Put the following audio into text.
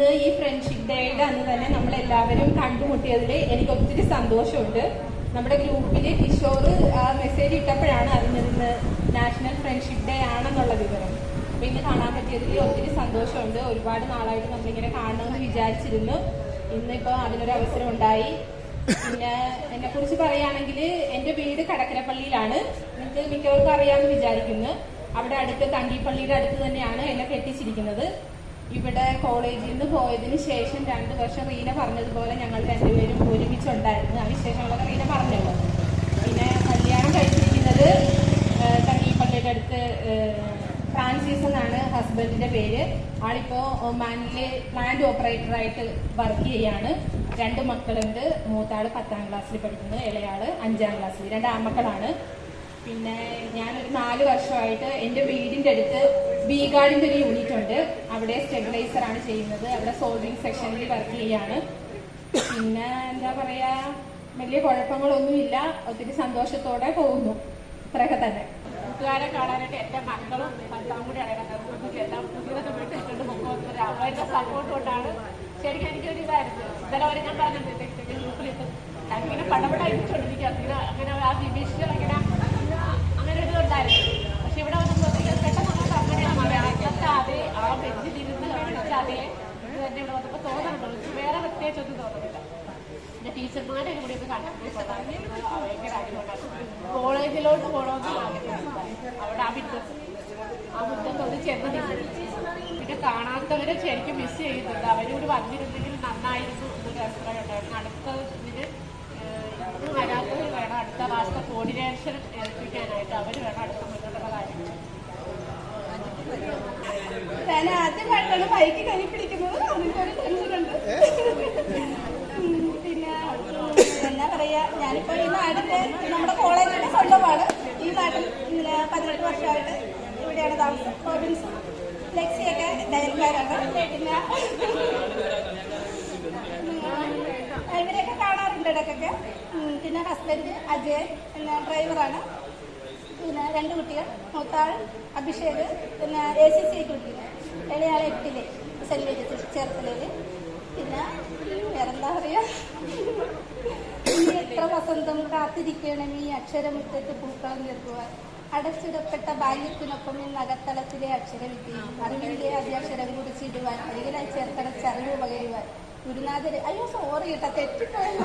ഇന്ന് ഈ ഫ്രണ്ട്ഷിപ്പ് ഡേയുടെ അന്ന് തന്നെ നമ്മൾ എല്ലാവരും കണ്ടുമുട്ടിയതിൽ എനിക്ക് ഒത്തിരി സന്തോഷമുണ്ട്. നമ്മുടെ ഗ്രൂപ്പിൽ കിഷോർ ആ മെസ്സേജ് ഇട്ടപ്പോഴാണ് അറിഞ്ഞത് നാഷണൽ ഫ്രണ്ട്ഷിപ്പ് ഡേ ആണെന്നുള്ള വിവരം. അപ്പൊ ഇന്ന് കാണാൻ പറ്റിയതിൽ ഒത്തിരി സന്തോഷമുണ്ട്. ഒരുപാട് നാളായിട്ട് നമ്മളിങ്ങനെ കാണണമെന്ന് വിചാരിച്ചിരുന്നു. ഇന്നിപ്പോ അതിനൊരു അവസരം ഉണ്ടായി. പിന്നെ എന്നെ കുറിച്ച് പറയുകയാണെങ്കിൽ എന്റെ വീട് കടക്കരപ്പള്ളിയിലാണ്. നിങ്ങൾക്ക് മിക്കവർക്കും അറിയാമെന്ന് വിചാരിക്കുന്നു. അവിടെ അടുത്ത് തങ്കിപ്പള്ളിയുടെ അടുത്ത് തന്നെയാണ് എന്നെ കെട്ടിച്ചിരിക്കുന്നത്. ഇവിടെ കോളേജിൽ നിന്ന് പോയതിന് ശേഷം രണ്ട് വർഷം റീന പറഞ്ഞതുപോലെ ഞങ്ങൾ രണ്ടുപേരും ഒരുമിച്ചുണ്ടായിരുന്നു. ആ വിശേഷങ്ങളൊക്കെ റീന പറഞ്ഞല്ലോ. പിന്നെ കല്യാണം കഴിച്ചിരിക്കുന്നത് തങ്ങിപ്പള്ളിയുടെ അടുത്ത് ഫ്രാൻസിസ് എന്നാണ് ഹസ്ബൻഡിന്റെ പേര്. ആളിപ്പോ ഒമാനിലെ പ്ലാന്റ് ഓപ്പറേറ്ററായിട്ട് വർക്ക് ചെയ്യാണ്. രണ്ട് മക്കളുണ്ട്. മൂത്താൾ പത്താം ക്ലാസ്സിൽ പഠിക്കുന്നു ഇളയാൾ അഞ്ചാം ക്ലാസ്സിൽ രണ്ട് ആൺമക്കളാണ്. പിന്നെ ഞാനൊരു നാല് വർഷമായിട്ട് എന്റെ വീടിന്റെ അടുത്ത് ബീഗാർഡിന്റെ ഒരു യൂണിറ്റ് ഉണ്ട്. അവിടെ സ്റ്റെബിലൈസർ ആണ് ചെയ്യുന്നത്. അവിടെ സോൾവിങ് സെക്ഷനിൽ വർക്ക് ചെയ്യാണ്. പിന്നെ എന്താ പറയാ വലിയ കുഴപ്പങ്ങളൊന്നുമില്ല. ഒത്തിരി സന്തോഷത്തോടെ പോകുന്നു. ഇത്രയൊക്കെ തന്നെ. കൂട്ടുകാരെ കാണാനായിട്ട് എന്റെ മക്കളും ഭർത്താവും കൂടി അടങ്ങുന്നത് എല്ലാം പുതിയതൊക്കെ കൊണ്ടാണ്. ശരിക്കും എനിക്കൊരു ഇതായിരുന്നു. ഇന്നലെ വരെ ഞാൻ പറഞ്ഞിട്ടുണ്ട് ഗ്രൂപ്പിലിട്ട്. അങ്ങനെ പടപട ഇരിച്ചോണ്ടിരിക്കുക അങ്ങനെ ആ നിമിഷം ഒന്നും തോന്നുന്നില്ല പിന്നെ ടീച്ചർമാരെ കൂടി ഒന്ന് ഭയങ്കര ആഗ്രഹമുണ്ടായിരുന്നു കോളേജിലോട്ട് പോകണമെന്ന് അവിടെ ആ മുറ്റത്ത് ആ ഒന്ന് ചെന്ന് പിന്നെ കാണാത്തവരെ ശരിക്കും മിസ് ചെയ്യുന്നുണ്ട്. അവരോട് വന്നിരുന്നെങ്കിൽ നന്നായിരുന്നു എന്നൊരു അഭിപ്രായം ഉണ്ടായിരുന്നു. അടുത്ത ഇതിന് വരാത്തവർ വേണം. അടുത്ത മാസത്തെ കോർഡിനേഷൻ ഞാൻ ആദ്യമായിട്ടാണ് ബൈക്ക് കൈ പിടിക്കുന്നത്. അതിനൊരു ടെൻഷനുണ്ട് പിന്നെ എന്നാ പറയാ ഞാനിപ്പോ ഈ നാടിന്റെ നമ്മുടെ കോളേജിന്റെ സ്വന്തമാണ്. ഈ നാട്ടിൽ പതിനെട്ട് വർഷമായിട്ട് ഇവിടെയാണ് താമസം. പ്രോവിൻസ് ലക്സിയൊക്കെ ഡയൽക്കാരാണ്. പിന്നെ ഇവരെയൊക്കെ കാണാറുണ്ട് ഇടയ്ക്കൊക്കെ. പിന്നെ ഹസ്ബൻഡ് അജയ് പിന്നെ ഡ്രൈവറാണ് പിന്നെ രണ്ട് കുട്ടികൾ മൂത്താൾ അഭിഷേക് പിന്നെ എ സി സി കുട്ടികൾ ഇളയാൾ എട്ടിൽ മേരീസ് ചേർത്തലയിൽ പിന്നെ വേറെന്താ പറയാ? ഇനി എത്ര വസന്തം കാത്തിരിക്കണം ഈ അക്ഷരമുറ്റത്ത് പൂക്കളം നിൽക്കുക അടച്ചിടപ്പെട്ട ബാല്യത്തിനൊപ്പം ഈ നഗത്തലത്തിലെ അക്ഷരവിദ്യയും അറിവിന്റെ അധ്യക്ഷരം കുറിച്ചിടുവാൻ അരികിലായി ചേർത്തടച്ച് അറിവ് പകരുവാൻ ഗുരുനാഥര് അയ്യോ സോറി കേട്ടോ തെറ്റിപ്പോയി